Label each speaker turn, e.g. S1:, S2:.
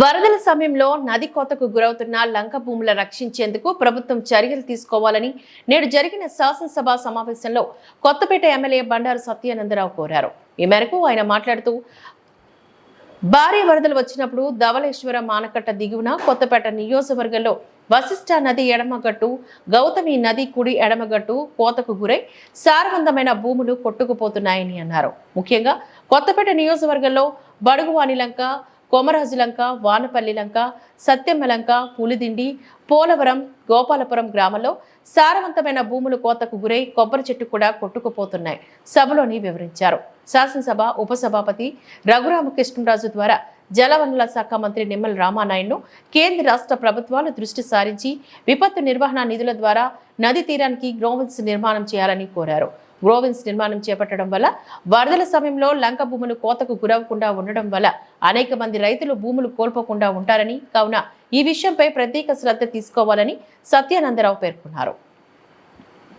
S1: వరదల సమయంలో నది కోతకు గురవుతున్న లంక భూముల రక్షించేందుకు ప్రభుత్వం చర్యలు తీసుకోవాలని నేడు జరిగిన శాసనసభ సమావేశంలో కొత్తపేట ఎమ్మెల్యే బండారు సత్యానందరావు కోరారు. ఈ మేరకు ఆయన మాట్లాడుతూ భారీ వరదలు వచ్చినప్పుడు ధవళేశ్వరం మానకట్ట దిగువన కొత్తపేట నియోజకవర్గంలో వశిష్ట నది ఎడమగట్టు గౌతమి నది కుడి ఎడమగట్టు కోతకు గురై సారవంతమైన భూములు కొట్టుకుపోతున్నాయని అన్నారు. ముఖ్యంగా కొత్తపేట నియోజకవర్గంలో బడుగువాని లంక కొమరాజులంక లంక వానపల్లి లంక సత్యమ్మ లంక పులిదిండి పోలవరం గోపాలపురం గ్రామంలో సారవంతమైన భూములు కోతకు గురై కొబ్బరి చెట్టు కూడా కొట్టుకుపోతున్నాయి. సభలోని వివరించారు. శాసనసభ ఉపసభాపతి రఘురామకృష్ణరాజు ద్వారా జలవనరుల శాఖ మంత్రి నిమ్మల రామానాయుడును కేంద్ర రాష్ట్ర ప్రభుత్వాలు దృష్టి సారించి విపత్తు నిర్వహణ నిధుల ద్వారా నది తీరానికి గ్రోవెన్స్ నిర్మాణం చేయాలని కోరారు. గ్రోవెన్స్ నిర్మాణం చేపట్టడం వల్ల వరదల సమయంలో లంక భూములు కోతకు గురవకుండా ఉండడం వల్ల అనేక మంది రైతులు భూములు కోల్పోకుండా ఉంటారని కావున ఈ విషయంపై ప్రత్యేక శ్రద్ధ తీసుకోవాలని సత్యానందరావు పేర్కొన్నారు.